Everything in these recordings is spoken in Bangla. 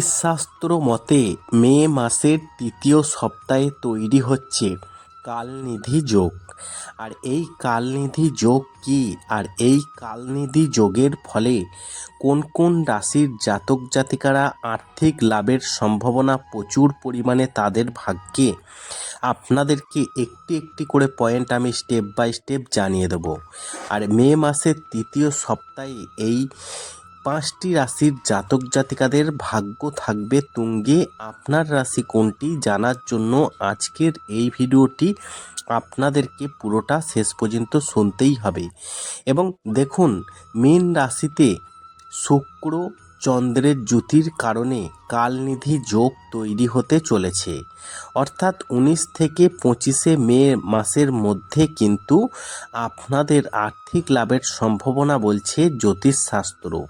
শাস্ত্র মতে মে মাসের তৃতীয় সপ্তাহে তৈরি হচ্ছে কালনিধি যোগ। আর এই কালনিধি যোগ কী? আর এই কালনিধি যোগের ফলে কোন কোন রাশির জাতক জাতিকারা আর্থিক লাভের সম্ভাবনা প্রচুর পরিমাণে তাদের ভাগ্যে? আপনাদেরকে একটি একটি করে পয়েন্ট আমি স্টেপ বাই স্টেপ জানিয়ে দেবো। আর মে মাসের তৃতীয় সপ্তাহে এই পাঁচটি রাশির জাতক জাতিকাদের ভাগ্য থাকবে তুঙ্গে। আপনার রাশি কোনটি জানার জন্য আজকের এই ভিডিওটি আপনাদেরকে পুরোটা শেষ পর্যন্ত শুনতেই হবে। এবং দেখুন, মেন রাশিতে শুক্র চন্দ্রের জ্যোতির কারণে কালনিধি যোগ তৈরি হতে চলেছে। অর্থাৎ উনিশ থেকে পঁচিশে মে মাসের মধ্যে কিন্তু আপনাদের আর্থিক লাভের সম্ভাবনা বলছে জ্যোতিষশাস্ত্র।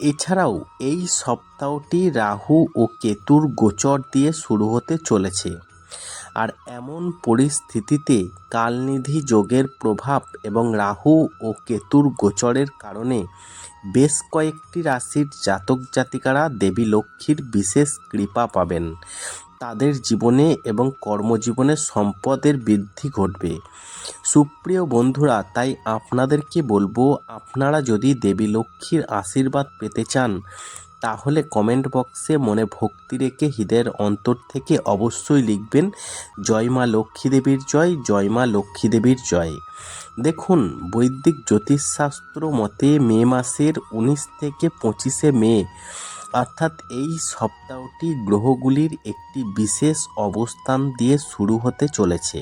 এছাড়াও এই সপ্তাহটি রাহু ও কেতুর গোচর দিয়ে শুরু হতে চলেছে। আর এমন পরিস্থিতিতে কালনিধি যোগের প্রভাব এবং রাহু ও কেতুর গোচরের কারণে বেশ কয়েকটি রাশির জাতক জাতিকারা দেবী লক্ষ্মীর বিশেষ কৃপা পাবেন। তাদের জীবনে এবং কর্মজীবনে সম্পদের বৃদ্ধি ঘটবে। সুপ্রিয় বন্ধুরা, তাই আপনাদেরকে বলব, আপনারা যদি দেবী লক্ষ্মীর আশীর্বাদ পেতে চান তাহলে কমেন্ট বক্সে মনে ভক্তি রেখে হৃদয়ের অন্তর থেকে অবশ্যই লিখবেন, জয় মা লক্ষ্মী দেবীর জয় জয় মা লক্ষ্মী দেবীর জয়। দেখুন, বৈদিক জ্যোতিষশাস্ত্র মতে মে মাসের উনিশ থেকে পঁচিশে মে, অর্থাৎ এই সপ্তাহটি গ্রহগুলির একটি বিশেষ অবস্থান দিয়ে শুরু হতে চলেছে।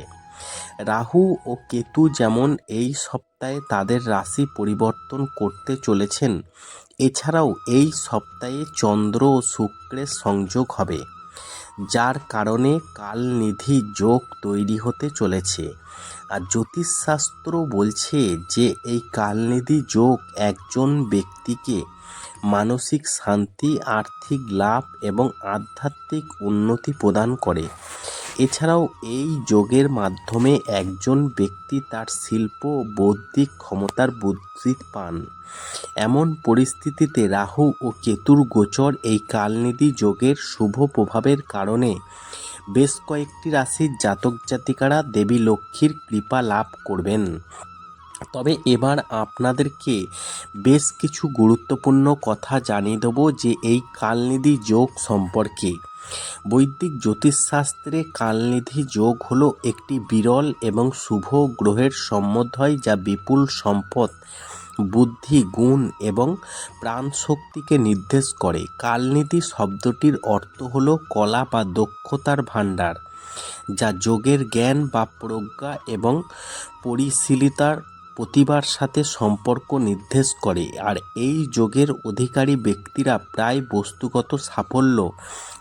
রাহু ও কেতু যেমন এই সপ্তাহে তাদের রাশি পরিবর্তন করতে চলেছেন এছাড়াও এই সপ্তাহে চন্দ্র ও শুক্রের সংযোগ হবে, যার কারণে কালনিধি যোগ তৈরি হতে চলেছে। আর জ্যোতিষশাস্ত্র বলছে যে এই কালনিধি যোগ একজন ব্যক্তিকে মানসিক শান্তি, আর্থিক লাভ এবং আধ্যাত্মিক উন্নতি প্রদান করে। এছাড়াও এই যোগের মাধ্যমে একজন ব্যক্তি তার শিল্প, বৌদ্ধিক ক্ষমতার বুদ্ধি পান। এমন পরিস্থিতিতে রাহু ও কেতুর গোচর এই কালনিধি যোগের শুভ প্রভাবের কারণে বেশ কয়েকটি রাশির জাতক জাতিকারা দেবী লক্ষ্মীর কৃপা লাভ করবেন। তবে এবার আপনাদেরকে বেশ কিছু গুরুত্বপূর্ণ কথা জানিয়ে দেবো যে এই কালনিধি যোগ সম্পর্কে। বৈদিক জ্যোতিষশাস্ত্রে কালনিধি যোগ হলো একটি বিরল এবং শুভ গ্রহের সম্বন্ধয় যা বিপুল সম্পদ, বুদ্ধি, গুণ এবং প্রাণশক্তিকে নির্দেশ করে। কালনীতি শব্দটির অর্থ হলো কলা বা দক্ষতার ভাণ্ডার, যা যোগের জ্ঞান বা প্রজ্ঞা এবং পরিশীলিতার প্রতিভার সাথে সম্পর্ক নির্দেশ করে। আর এই যোগের অধিকারী ব্যক্তিরা প্রায় বস্তুগত সাফল্য,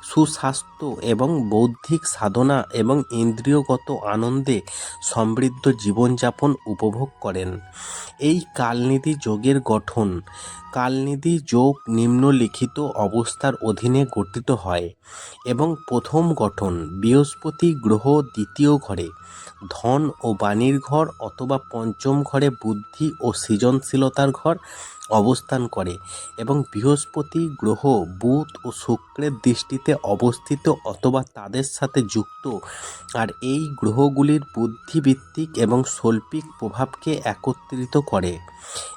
সুস্বাস্থ্য এবং বৌদ্ধিক সাধনা এবং ইন্দ্রিয়গত আনন্দে সমৃদ্ধ জীবনযাপন উপভোগ করেন। এই কালনিধি যোগের গঠন, কালনিধি যোগ নিম্নলিখিত অবস্থার অধীনে গঠিত হয় এবং প্রথম গঠন বৃহস্পতি গ্রহ দ্বিতীয় ঘরে, ধন ও বাণীর ঘর অথবা পঞ্চম ঘরে বুদ্ধি ও সৃজনশীলতার ঘর। অবস্থান করে এবং বৃহস্পতি গ্রহ বুধ ও শুক্রের দৃষ্টিতে অবস্থিত অথবা তাদের সাথে যুক্ত। আর এই গ্রহগুলির বুদ্ধিভিত্তিক এবং শৈল্পিক প্রভাবকে একত্রিত করে।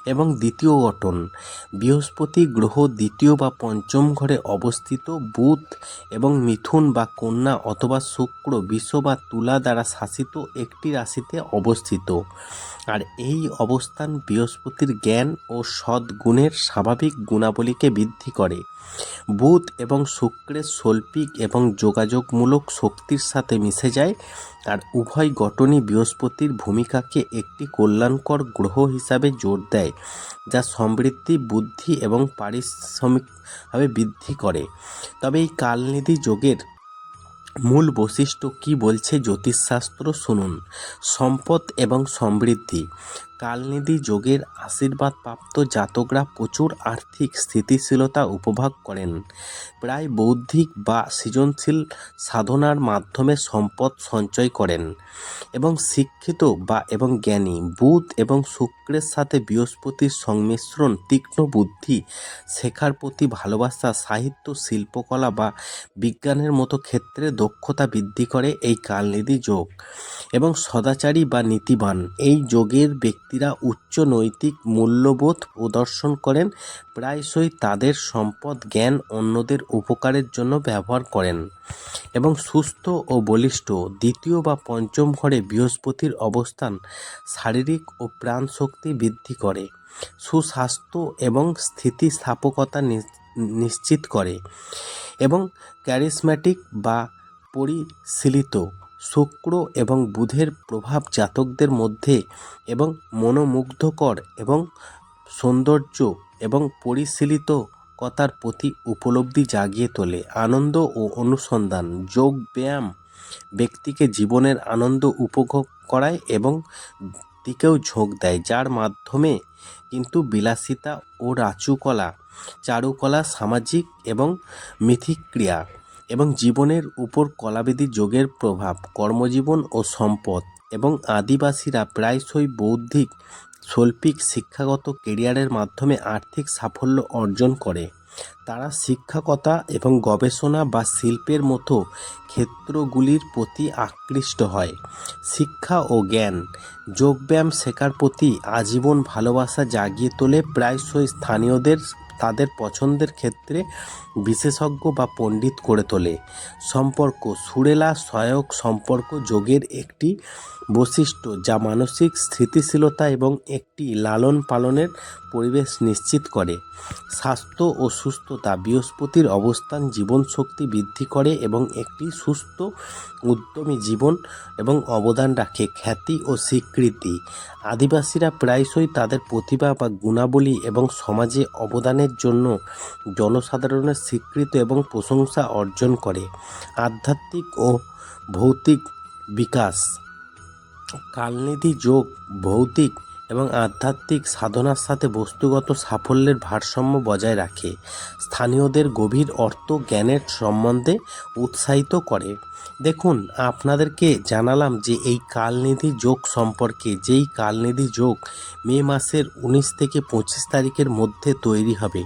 এবং দ্বিতীয় গঠন, বৃহস্পতি গ্রহ দ্বিতীয় বা পঞ্চম ঘরে অবস্থিত বুধ এবং মিথুন বা কন্যা অথবা শুক্র বিশ্ব বা তুলা দ্বারা শাসিত একটি রাশিতে অবস্থিত। আর এই অবস্থান বৃহস্পতির জ্ঞান ও সদ্গুণের স্বাভাবিক গুণাবলীকে বৃদ্ধি করে। বুধ এবং শুক্রের শৈল্পিক এবং যোগাযোগমূলক শক্তির সাথে মিশে যায়। আর উভয় গঠনই বৃহস্পতির ভূমিকাকে একটি কল্যাণকর গ্রহ হিসাবে জোর দেয়, যা সমৃদ্ধি, বুদ্ধি এবং পারিশ্রমিকভাবে বৃদ্ধি করে। তবে এই কালনিধি যোগের মূল বৈশিষ্ট্য কি বলছে জ্যোতিষশাস্ত্র শুনুন। সম্পদ এবং সমৃদ্ধি। কালনিধি যোগের আশীর্বাদপ্রাপ্ত জাতকরা প্রচুর আর্থিক স্থিতিশীলতা উপভোগ করেন। প্রায় বৌদ্ধিক বা সৃজনশীল সাধনার মাধ্যমে সম্পদ সঞ্চয় করেন এবং শিক্ষিত বা এবং জ্ঞানী। বুধ এবং শুক্রের সাথে বৃহস্পতির সংমিশ্রণ তীক্ষ্ণ বুদ্ধি, শেখার প্রতি ভালোবাসা, সাহিত্য, শিল্পকলা বা বিজ্ঞানের মতো ক্ষেত্রে দক্ষতা বৃদ্ধি করে এই কালনিধি যোগ এবং সদাচারী বা নীতিবান। এই যোগের ব্যক্তিরা উচ্চ নৈতিক মূল্যবোধ প্রদর্শন করেন, প্রায়শই তাদের সম্পদ, জ্ঞান অন্যদের উপকারের জন্য ব্যবহার করেন এবং সুস্থ ও বলিষ্ঠ। দ্বিতীয় বা পঞ্চম ঘরে বৃহস্পতির অবস্থান শারীরিক ও প্রাণ শক্তি বৃদ্ধি করে, সুস্বাস্থ্য এবং স্থিতিস্থাপকতা নিশ্চিত করে এবং ক্যারিসম্যাটিক বা পরিশীলিত। শুক্র এবং বুধের প্রভাব জাতকদের মধ্যে এবং মনোমুগ্ধকর এবং সৌন্দর্য এবং পরিশীলিত পরিশীলিতকতার প্রতি উপলব্ধি জাগিয়ে তোলে। আনন্দ ও অনুসন্ধান, যোগ ব্যায়াম ব্যক্তিকে জীবনের আনন্দ উপভোগ করায় এবং দিকেও ঝোঁক দেয়, যার মাধ্যমে কিন্তু বিলাসিতা ও রাচুকলা চারুকলা, সামাজিক এবং মিথিক্রিয়া এবং জীবনের উপর কলাবিধি যোগের প্রভাব, কর্মজীবন ও সম্পদ এবং আদিবাসীরা প্রায়শই বৌদ্ধিক, শৈল্পিক, শিক্ষাগত কেরিয়ারের মাধ্যমে আর্থিক সাফল্য অর্জন করে। তারা শিক্ষকতা এবং গবেষণা বা শিল্পের মতো ক্ষেত্রগুলির প্রতি আকৃষ্ট হয়। শিক্ষা ও জ্ঞান, যোগব্যায়াম শেখার প্রতি আজীবন ভালোবাসা জাগিয়ে তোলে প্রায়শই স্থানীয়দের তাদের পছন্দের ক্ষেত্রে বিশেষজ্ঞ বা পণ্ডিত করে তোলে। সম্পর্ক, সুরেলা সহায়ক সম্পর্ক যোগের একটি বৈশিষ্ট্য যা মানসিক স্থিতিশীলতা এবং একটি লালন পালনের পরিবেশ নিশ্চিত করে। স্বাস্থ্য ও সুস্থতা বৃহস্পতির অবস্থান, জীবনশক্তি বৃদ্ধি করে এবং একটি সুস্থ, উদ্যমী জীবন এবং অবদান রাখে। খ্যাতি ও স্বীকৃতি। আদিবাসীরা প্রায়শই তাদের প্রতিভা বা গুণাবলী এবং সমাজে অবদানের জন্য জনসাধারণের স্বীকৃত এবং প্রশংসা অর্জন করে। আধ্যাত্মিক ও ভৌতিক বিকাশ। কালনিধি যোগ ভৌতিক এবং আধ্যাত্মিক সাধনার সাথে বস্তুগত সাফল্যের ভারসাম্য বজায় রাখে। স্থানীয়দের গভীর অর্থ জ্ঞানের সম্বন্ধে উৎসাহিত করে। দেখুন, আপনাদেরকে জানালাম যে এই কালনিধি যোগ সম্পর্কে, যেই কালনিধি যোগ মে মাসের উনিশ থেকে পঁচিশ তারিখের মধ্যে তৈরি হবে।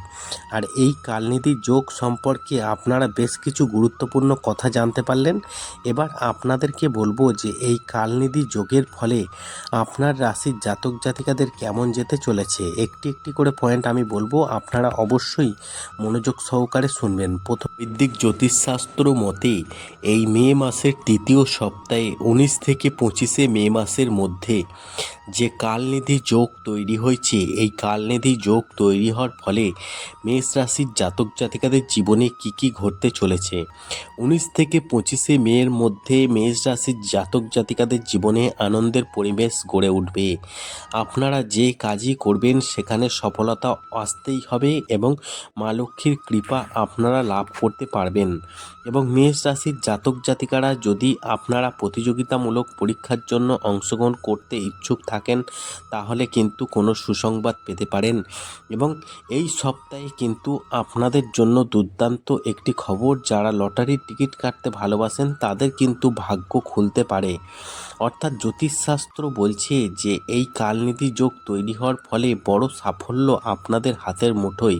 আর এই কালনিধি যোগ সম্পর্কে আপনারা বেশ কিছু গুরুত্বপূর্ণ কথা জানতে পারলেন। এবার আপনাদেরকে বলব যে এই কালনিধি যোগের ফলে আপনার রাশির জাতক জাতিকাদের কেমন যেতে চলেছে, একটি একটি করে পয়েন্ট আমি বলব, আপনারা অবশ্যই মনোযোগ সহকারে শুনবেন। প্রথম বিদ্যিক জ্যোতিষশাস্ত্র মতে, এই মে মাসের তৃতীয় সপ্তাহে উনিশ থেকে পঁচিশে মে মাসের মধ্যে যে কালনিধি যোগ তৈরি হয়েছে, এই কালনিধি যোগ তৈরি হওয়ার ফলে মেষ রাশির জাতক জাতিকাদের জীবনে কি কি ঘটতে চলেছে? উনিশ থেকে পঁচিশে মেয়ের মধ্যে মেষ রাশির জাতক জাতিকাদের জীবনে আনন্দের পরিবেশ গড়ে উঠবে। আপনারা যে কাজই করবেন, সেখানে সফলতা আসতেই হবে এবং মা লক্ষ্মীর কৃপা আপনারা লাভ করতে পারবেন। এবং মেষ রাশির জাতক জাতিকারা যদি আপনারা প্রতিযোগিতামূলক পরীক্ষার জন্য অংশগ্রহণ করতে ইচ্ছুক থাকেন, তাহলে কিন্তু কোনো সুসংবাদ পেতে পারেন। এবং এই সপ্তাহে কিন্তু আপনাদের জন্য দুর্দান্ত একটি খবর, যারা লটারির টিকিট কাটতে ভালোবাসেন, তাদের কিন্তু ভাগ্য খুলতে পারে। অর্থাৎ জ্যোতিষশাস্ত্র বলছে যে এই কালনীতি যোগ তৈরি হওয়ার ফলে বড় সাফল্য আপনাদের হাতের মুঠোয়।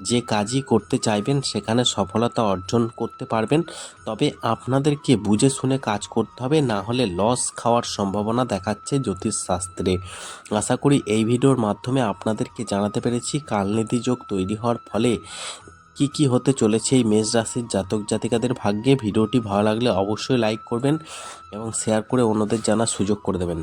যে কাজই করতে চাইবেন, সেখানে সফলতা অর্জন করতে পারবেন। তবে আপনাদেরকে বুঝে শুনে কাজ করতে হবে, না হলে লস খাওয়ার সম্ভাবনা দেখাচ্ছে জ্যোতিষশাস্ত্রে। আশা করি এই ভিডিওর মাধ্যমে আপনাদেরকে জানাতে পেরেছি কালনীতি যোগ তৈরি হওয়ার ফলে কি কি হতে চলেছে এই মেষ রাশির জাতক জাতিকাদের ভাগ্যে? ভিডিওটি ভালো লাগলে অবশ্যই লাইক করবেন এবং শেয়ার করে অন্যদের জানার সুযোগ করে দেবেন।